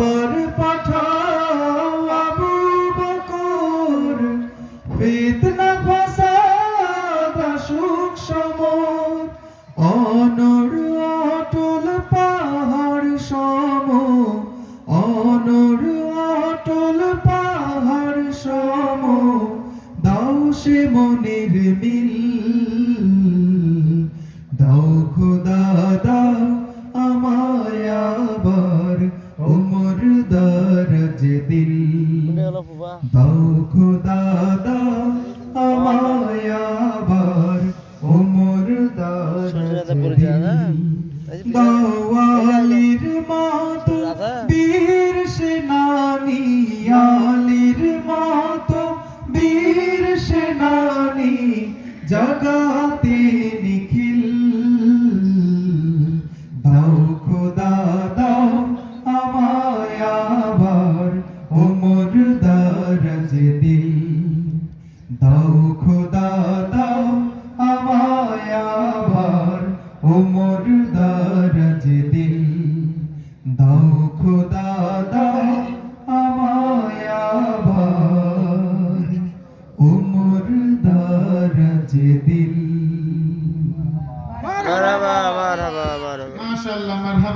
আবার পাঠাও আবু বকর। ফিতনা ফাসাদ সুখ সমর। অনর অটল পাহাড় সম অনর অটল পাহাড় সম দাও সে মনের মিল। দাও খোদা দারাজ দিল দাও খোদা দাও আমায় আবার ওমর দারাজ দিল দাওয়ালির মতো বীর সেনানি আলির মতো বীর সেনানি জগাতে দাও খোদা দাও আমায় আবার ওমর দারাজ দিল দাও খোদা দাও আমায় আবার ওমর দারাজ দিল মারহাবা মারহাবা মারহাবা। মাশাআল্লাহ মারহাবা।